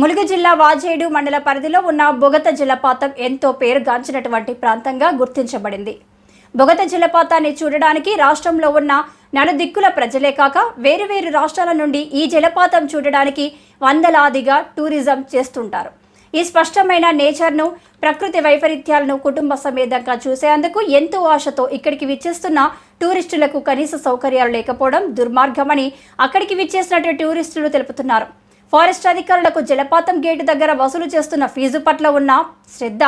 ములుగు జిల్లా వాజేడు మండల పరిధిలో ఉన్న బొగత జలపాతం ఎంతో పేరుగాంచినటువంటి ప్రాంతంగా గుర్తించబడింది. బొగత జలపాతాన్ని చూడడానికి రాష్ట్రంలో ఉన్న నలుదిక్కుల ప్రజలే కాక వేరువేరు రాష్ట్రాల నుండి ఈ జలపాతం చూడడానికి వందలాదిగా టూరిజం చేస్తుంటారు. ఈ స్పష్టమైన నేచర్ను ప్రకృతి వైపరీత్యాలను కుటుంబ సమేతంగా చూసేందుకు ఎంతో ఆశతో ఇక్కడికి విచ్చేస్తున్న టూరిస్టులకు కనీస సౌకర్యాలు లేకపోవడం దుర్మార్గమని అక్కడికి విచ్చేసినటువంటి టూరిస్టులు తెలుపుతున్నారు. ఫారెస్ట్ అధికారులకు జలపాతం గేటు దగ్గర వసూలు చేస్తున్న ఫీజు పట్ల ఉన్న శ్రద్ధ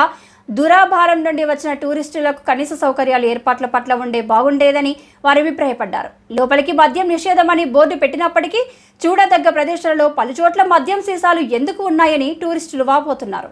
దురాభారం నుండి వచ్చిన టూరిస్టులకు కనీస సౌకర్యాలు ఏర్పాట్ల పట్ల ఉండే బాగుండేదని వారు అభిప్రాయపడ్డారు. లోపలికి మద్యం నిషేధమని బోర్డు పెట్టినప్పటికీ చూడదగ్గ ప్రదేశాలలో పలుచోట్ల మద్యం సీసాలు ఎందుకు ఉన్నాయని టూరిస్టులు వాపోతున్నారు.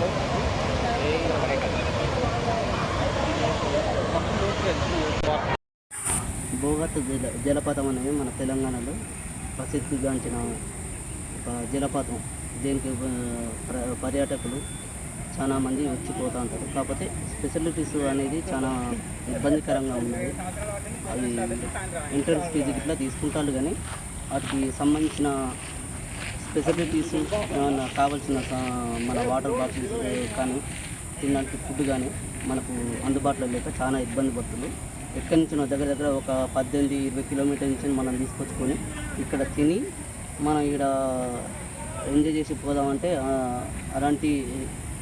చేస్తుందని జల జలపాతం అనేది మన తెలంగాణలో ప్రసిద్ధిగాంచిన ఒక జలపాతం. దీనికి పర్యాటకులు చాలా మంది ఉంటారు. కాకపోతే ఫెసిలిటీస్ అనేది చాలా ఇబ్బందికరంగా ఉన్నాయి అవి ఎంట్రన్స్ ఫీజు ఇట్లా తీసుకుంటారు కానీ వాటికి సంబంధించిన ఫెసిలిటీస్ ఏమన్నా కావాల్సిన మన వాటర్ బాటిల్స్ కానీ తినడానికి ఫుడ్ కానీ మనకు అందుబాటులో లేక చాలా ఇబ్బంది పడుతుంది. ఎక్కడి నుంచి దగ్గర దగ్గర ఒక పద్దెనిమిది ఇరవై కిలోమీటర్ నుంచి మనం తీసుకొచ్చుకొని ఇక్కడ తిని మనం ఇక్కడ ఎంజాయ్ చేసి పోదామంటే అలాంటి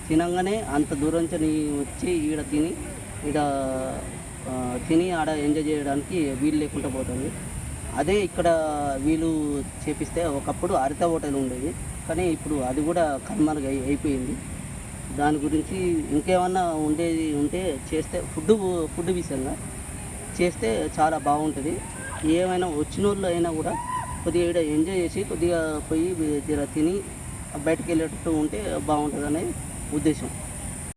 తినంగానే అంత దూరం నుంచి వచ్చి ఈడ తిని ఈడ తిని ఆడ ఎంజాయ్ చేయడానికి వీలు లేకుండా పోతుంది. అదే ఇక్కడ వీలు చేపిస్తే ఒకప్పుడు హరిత హోటల్ ఉండేది. కానీ ఇప్పుడు అది కూడా కనుమరుగు అయి- అయిపోయింది. దాని గురించి ఇంకేమన్నా ఉండేది ఉంటే చేస్తే ఫుడ్ ఫుడ్ విషయంగా చేస్తే చాలా బాగుంటుంది. ఏమైనా వచ్చిన వాళ్ళు అయినా కూడా కొద్దిగా ఈడ ఎంజాయ్ చేసి కొద్దిగా పోయి తిని బయటకు వెళ్ళేటట్టు ఉంటే బాగుంటుంది అనేది ఉద్దేశం.